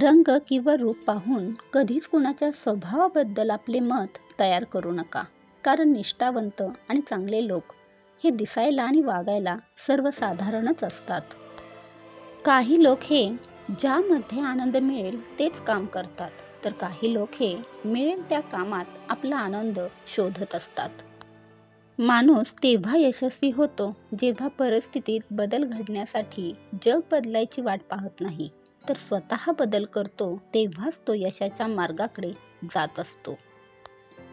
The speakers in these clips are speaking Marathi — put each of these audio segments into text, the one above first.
रंग किंवा रूप पाहून कधीच कुणाच्या स्वभावाबद्दल आपले मत तयार करू नका. कारण निष्ठावंत आणि चांगले लोक हे दिसायला आणि वागायला सर्वसाधारणच असतात. काही लोक हे ज्यामध्ये आनंद मिळेल तेच काम करतात. तर काही लोक हे मिळेल त्या कामात आपला आनंद शोधत असतात. माणूस तेव्हा यशस्वी होतो जेव्हा परिस्थितीत बदल घडण्यासाठी जग बदलायची वाट पाहत नाही. तर स्वतः बदल करतो तेव्हाच तो यशाच्या मार्गाकडे जात असतो.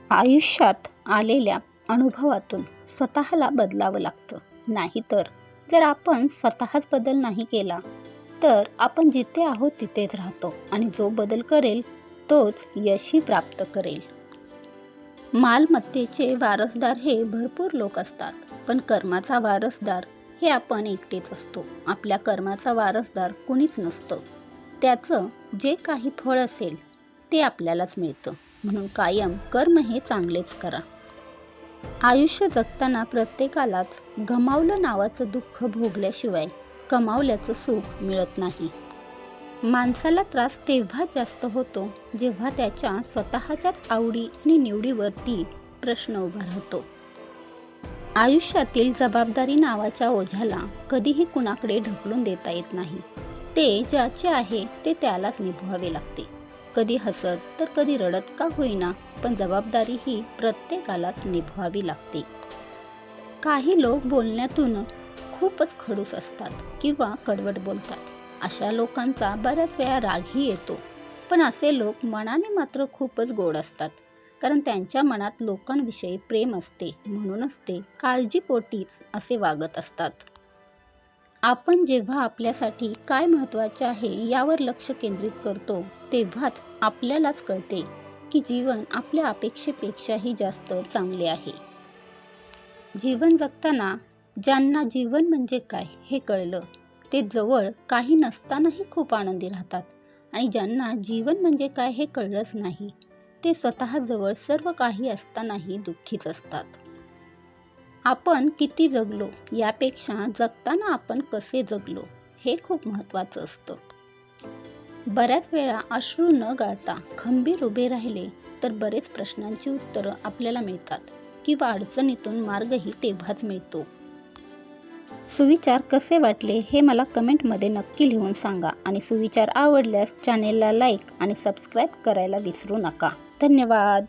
आयुष्यात आलेल्या अनुभवातून स्वतःला बदलावं लागतं. नाहीतर जर आपण स्वतःच बदल नाही केला तर आपण जिथे आहोत तिथेच राहतो आणि जो बदल करेल तोच यशही प्राप्त करेल. मालमत्तेचे वारसदार हे भरपूर लोक असतात पण कर्माचा वारसदार हे आपण एकटेच असतो. आपल्या कर्माचा वारसदार कुणीच नसतं. त्याचं जे काही फळ असेल ते आपल्यालाच मिळतं. म्हणून कायम कर्म हे चांगलेच करा. आयुष्य जगताना प्रत्येकालाच गमावलं नावाचं दुःख भोगल्याशिवाय कमावल्याचं सुख मिळत नाही. माणसाला त्रास तेव्हा जास्त होतो जेव्हा त्याच्या स्वतःच्याच आवडी आणि निवडीवरती प्रश्न उभा राहतो. आयुष्यातील जबाबदारी नावाच्या ओझ्याला कधीही कुणाकडे ढकलून देता येत नाही. ते ज्याचे आहे ते त्यालाच निभवावे लागते. कधी हसत तर कधी रडत का होईना पण जबाबदारी ही प्रत्येकालाच निभवावी लागते. काही लोक बोलण्यातून खूपच खडूस असतात किंवा कडवट बोलतात. अशा लोकांचा बऱ्याच वेळा रागही येतो. पण असे लोक मनाने मात्र खूपच गोड असतात. कारण त्यांच्या मनात लोकांविषयी प्रेम असते म्हणूनच ते काळजीपोटीच असे वागत असतात. आपण जेव्हा आपल्यासाठी काय महत्त्वाचे आहे यावर लक्ष केंद्रित करतो तेव्हाच आपल्यालाच कळते की जीवन आपल्या अपेक्षेपेक्षाही जास्त चांगले आहे. जीवन जगताना ज्यांना जीवन म्हणजे काय हे कळलं ते जवळ काही नसतानाही खूप आनंदी राहतात आणि ज्यांना जीवन म्हणजे काय हे कळलंच नाही ते स्वतःजवळ सर्व काही असतानाही दुःखीच असतात. आपण किती जगलो यापेक्षा जगताना आपण कसे जगलो हे खूप महत्त्वाचं असतं. बऱ्याच वेळा अश्रू न गाळता खंबीर उभे राहिले तर बरेच प्रश्नांची उत्तरं आपल्याला मिळतात किंवा अडचणीतून मार्गही तेव्हाच मिळतो. सुविचार कसे वाटले हे मला कमेंटमध्ये नक्की लिहून सांगा आणि सुविचार आवडल्यास चॅनेलला लाईक आणि सबस्क्राईब करायला विसरू नका. धन्यवाद.